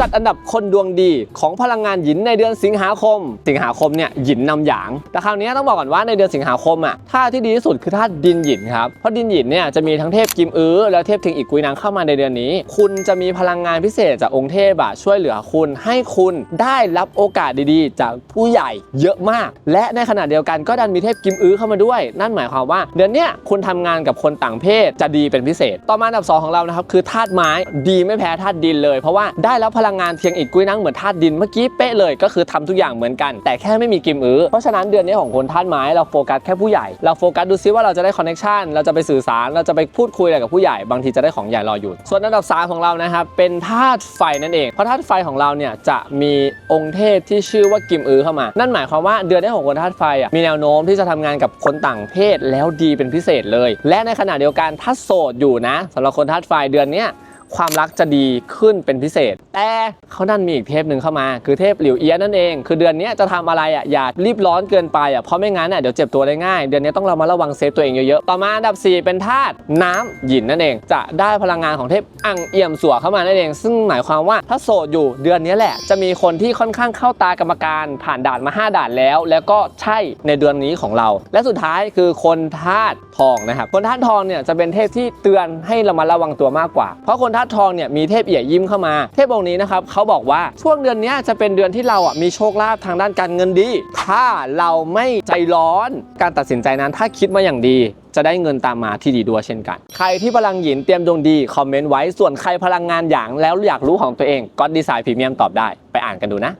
จัดอันดับคนดวงดีของพลังงานหยินในเดือนสิงหาคม สิงหาคมเนี่ยหยินนำหยาง แต่คราวนี้ต้องบอกก่อนว่าในเดือนสิงหาคมอะธาตุที่ดีที่สุดคือธาตุดินหยินครับเพราะดินหยินเนี่ยจะมีทั้งเทพกิมอื้อแล้วเทพทิงอีกกุยนางเข้ามาในเดือนนี้ คุณจะมีพลังงานพิเศษจากองค์เทพอะช่วยเหลือคุณ ให้คุณได้รับโอกาสดีๆ จากผู้ใหญ่เยอะมาก และในขณะเดียวกันก็ดันมีเทพกิมอื้อเข้ามาด้วย นั่นหมายความว่า เดือนเนี้ยคุณทำงานกับคนต่างเพศจะดีเป็นพิเศษ ต่อมาอันดับสองของเรานะครับคือธาตุไม้ดีไม่แพ้ธาตุดินเลย เพราะว่าได้รับพลังงานเทียงอีกกุ้ยนั่งเหมือนธาตุดินเมื่อกี้เป๊ะเลยก็คือทำทุกอย่างเหมือนกัน แต่แค่ไม่มีกิมอื้อเพราะฉะนั้นเดือนนี้ของคนธาตุไม้เราโฟกัสแค่ผู้ใหญ่เราโฟกัสดูซิว่าเราจะได้คอนเน t ชันเราจะไปสื่อสารเราจะไปพูดคุยอะไรกับผู้ใหญ่บางทีจะได้ของใหญ่รออยู่ ส่วนอันดับสามของเรานะครับเป็นธาตุไฟนั่นเองเพราะธาตุไฟของเราเนี่ยจะมีองค์เทพที่ชื่อว่ากิมอื้อเข้ามา นั่นหมายความว่าเดือนนี้ของคนธาตุไฟอะมีแนวโน้มที่จะทำงานกับคนต่างเพศแล้วดีเป็นพิเศษเลย และในขณะเดียวกันถ้าโสดอยู่นะสำหรับคนธาตุไฟเดือนเนี้ย ความรักจะดีขึ้นเป็นพิเศษ แต่เขาดันมีอีกเทพหนึ่งเข้ามา คือเทพหลิวเอียนั่นเอง คือเดือนนี้จะทำอะไรอะอย่ารีบร้อนเกินไปอะเพราะไม่งั้นอะเดี๋ยวเจ็บตัวได้ง่าย เดือนนี้ต้องเรามาระวังเซฟตัวเองเยอะๆ ต่อมาอันดับ 4 เป็นธาตุน้ำหยินนั่นเอง จะได้พลังงานของเทพอังเอี่ยมสัวเข้ามานั่นเอง ซึ่งหมายความว่าถ้าโสดอยู่เดือนนี้แหละ จะมีคนที่ค่อนข้างเข้าตากรรมการผ่านด่านมา 5 ด่านแล้ว แล้วก็ใช่ในเดือนนี้ของเรา และสุดท้ายคือคนธาตุทองนะครับคนธาตุทองเนี่ยจะเป็นเทพที่เตือนให้เรามาระวังตัวมากกว่า เพราะคนธาตุทองเนี่ยมีเทพเอี่ยยิ้มเข้ามา เทพองค์นี้นะครับเขาบอกว่าช่วงเดือนนี้จะเป็นเดือนที่เราอะมีโชคลาภทางด้านการเงินดี ถ้าเราไม่ใจร้อนการตัดสินใจนั้นถ้าคิดมาอย่างดีจะได้เงินตามมาที่ดีด้วยเช่นกัน ใครที่พลังหยินเตรียมดวงดี คอมเมนต์ไว้ ส่วนใครพลังงานหยางแล้วอยากรู้ของตัวเองก็ดีไซน์พรีเมียมตอบได้ ไปอ่านกันดูนะ